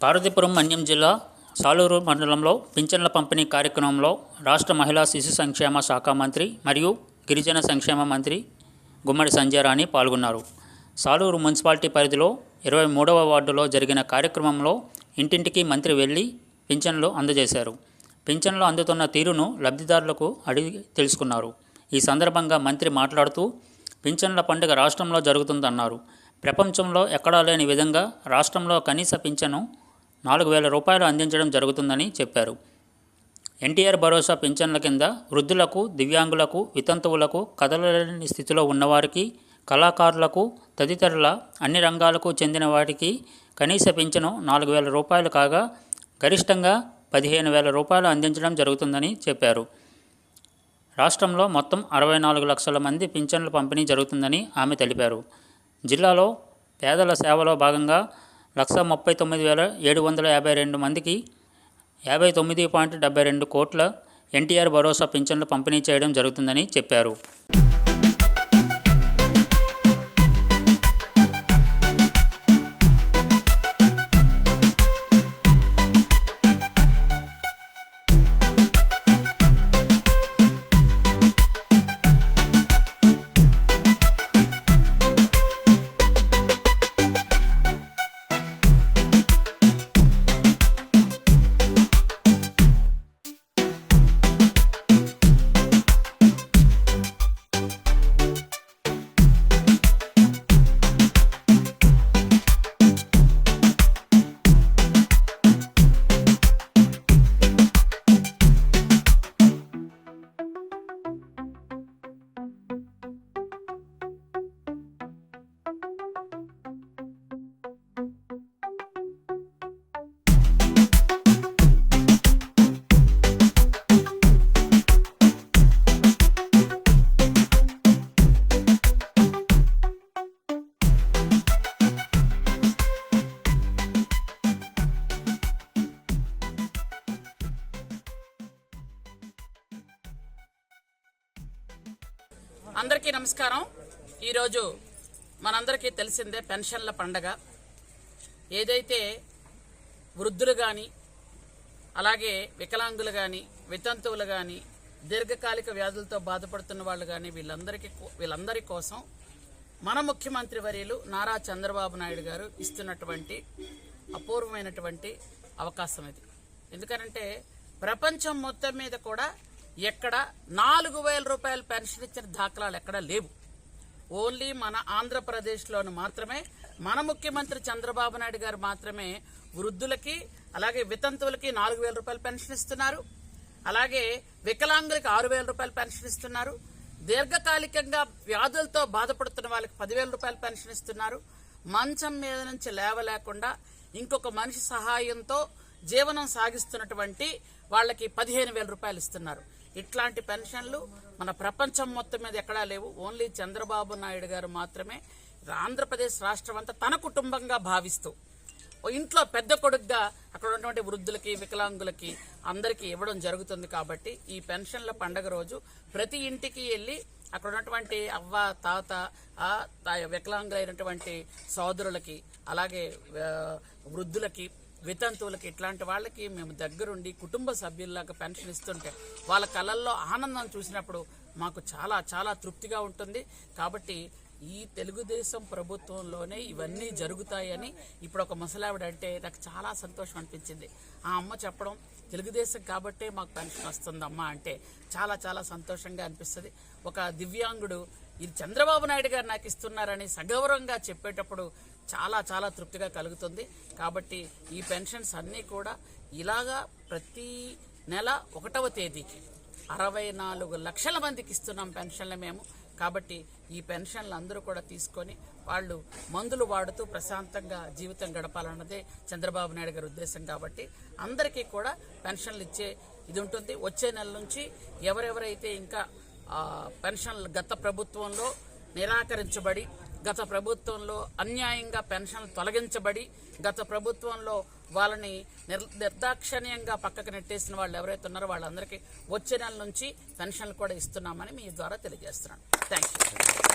పార్వతీపురం మన్యం జిల్లా సాలూరు మండలంలో పింఛన్ల పంపిణీ కార్యక్రమంలో రాష్ట్ర మహిళా శిశు సంక్షేమ శాఖ మంత్రి మరియు గిరిజన సంక్షేమ మంత్రి గుమ్మడి సంజయరాణి పాల్గొన్నారు. సాలూరు మున్సిపాలిటీ పరిధిలో ఇరవై మూడవ వార్డులో జరిగిన కార్యక్రమంలో ఇంటింటికి మంత్రి వెళ్ళి పింఛన్లు అందజేశారు. పింఛన్లు అందుతున్న తీరును లబ్ధిదారులకు అడిగి తెలుసుకున్నారు. ఈ సందర్భంగా మంత్రి మాట్లాడుతూ పింఛన్ల పండుగ రాష్ట్రంలో జరుగుతుందన్నారు. ప్రపంచంలో ఎక్కడా లేని విధంగా రాష్ట్రంలో కనీస పింఛను నాలుగు వేల రూపాయలు అందించడం జరుగుతుందని చెప్పారు. ఎన్టీఆర్ భరోసా పింఛన్ల కింద వృద్ధులకు దివ్యాంగులకు వితంతువులకు కదలలేని స్థితిలో ఉన్నవారికి కళాకారులకు తదితరుల అన్ని రంగాలకు చెందిన వాటికి కనీస పింఛను నాలుగు వేల రూపాయలు కాగా గరిష్టంగా పదిహేను వేల రూపాయలు అందించడం జరుగుతుందని చెప్పారు. రాష్ట్రంలో మొత్తం అరవై నాలుగు లక్షల మంది పింఛన్ల పంపిణీ జరుగుతుందని ఆమె తెలిపారు. జిల్లాలో పేదల సేవలో భాగంగా లక్ష ముప్పై తొమ్మిది వేల ఏడు వందల యాభై రెండు మందికి యాభై తొమ్మిది పాయింట్ డెబ్బై రెండు కోట్ల ఎన్టీఆర్ భరోసా పింఛన్లు పంపిణీ చేయడం జరుగుతుందని చెప్పారు. అందరికీ నమస్కారం. ఈరోజు మనందరికీ తెలిసిందే పెన్షన్ల పండగ. ఏదైతే వృద్ధులు కానీ అలాగే వికలాంగులు కానీ వితంతువులు కానీ దీర్ఘకాలిక వ్యాధులతో బాధపడుతున్న వాళ్ళు కానీ వీళ్ళందరికీ వీళ్ళందరి కోసం మన ముఖ్యమంత్రి వర్యులు నారా చంద్రబాబు నాయుడు గారు ఇస్తున్నటువంటి అపూర్వమైనటువంటి అవకాశం ఇది. ఎందుకనంటే ప్రపంచం మొత్తం మీద కూడా ఎక్కడ నాలుగు వేల రూపాయల పెన్షన్ ఇచ్చిన దాఖలాలు ఎక్కడా లేవు. ఓన్లీ మన ఆంధ్రప్రదేశ్లోను మాత్రమే మన ముఖ్యమంత్రి చంద్రబాబు నాయుడు గారు మాత్రమే వృద్ధులకి అలాగే వితంతువులకి నాలుగు వేల రూపాయల పెన్షన్ ఇస్తున్నారు. అలాగే వికలాంగులకి ఆరు వేల రూపాయల పెన్షన్ ఇస్తున్నారు. దీర్ఘకాలికంగా వ్యాధులతో బాధపడుతున్న వాళ్ళకి పదివేల రూపాయల పెన్షన్ ఇస్తున్నారు. మంచం మీద నుంచి లేవలేకుండా ఇంకొక మనిషి సహాయంతో జీవనం సాగిస్తున్నటువంటి వాళ్ళకి పదిహేను వేల రూపాయలు ఇస్తున్నారు. ఇట్లాంటి పెన్షన్లు మన ప్రపంచం మొత్తం మీద ఎక్కడా లేవు. ఓన్లీ చంద్రబాబు నాయుడు గారు మాత్రమే ఆంధ్రప్రదేశ్ రాష్ట్రం అంతా తన కుటుంబంగా భావిస్తూ ఓ ఇంట్లో పెద్ద కొడుగ్గా అక్కడ ఉన్నటువంటి వృద్ధులకి వికలాంగులకి అందరికీ ఇవ్వడం జరుగుతుంది కాబట్టి ఈ పెన్షన్ల పండగ రోజు ప్రతి ఇంటికి వెళ్ళి అక్కడ ఉన్నటువంటి అవ్వ తాత ఆ వికలాంగులైనటువంటి సోదరులకి అలాగే వృద్ధులకి వితంతువులకి ఇట్లాంటి వాళ్ళకి మేము దగ్గరుండి కుటుంబ సభ్యుల్లాగా పెన్షన్ ఇస్తుంటే వాళ్ళ కళల్లో ఆనందం చూసినప్పుడు మాకు చాలా చాలా తృప్తిగా ఉంటుంది. కాబట్టి ఈ తెలుగుదేశం ప్రభుత్వంలోనే ఇవన్నీ జరుగుతాయని ఇప్పుడు ఒక ముసలావిడ అంటే నాకు చాలా సంతోషం అనిపించింది. ఆ అమ్మ చెప్పడం తెలుగుదేశం కాబట్టే మాకు పెన్షన్ వస్తుందమ్మా అంటే చాలా చాలా సంతోషంగా అనిపిస్తుంది. ఒక దివ్యాంగుడు ఇది చంద్రబాబు నాయుడు గారు నాకు ఇస్తున్నారని సగౌరవంగా చెప్పేటప్పుడు చాలా చాలా తృప్తిగా కలుగుతుంది. కాబట్టి ఈ పెన్షన్స్ అన్నీ కూడా ఇలాగా ప్రతి నెల ఒకటవ తేదీకి అరవై నాలుగు లక్షల మందికి ఇస్తున్నాం పెన్షన్లు మేము. కాబట్టి ఈ పెన్షన్లు అందరూ కూడా తీసుకొని వాళ్ళు మందులు వాడుతూ ప్రశాంతంగా జీవితం గడపాలన్నదే చంద్రబాబు నాయుడు గారి ఉద్దేశం కాబట్టి అందరికీ కూడా పెన్షన్లు ఇచ్చే ఇది ఉంటుంది. వచ్చే నెల నుంచి ఎవరెవరైతే ఇంకా పెన్షన్లు గత ప్రభుత్వంలో నిరాకరించబడి గత ప్రభుత్వంలో అన్యాయంగా పెన్షన్లు తొలగించబడి గత ప్రభుత్వంలో వాళ్ళని నిర్ నిర్దాక్షణ్యంగా పక్కకు నెట్టేసిన వాళ్ళు ఎవరైతే ఉన్నారో వాళ్ళందరికీ వచ్చే నెల నుంచి పెన్షన్లు కూడా ఇస్తున్నామని మీ ద్వారా తెలియజేస్తున్నాను. Thank you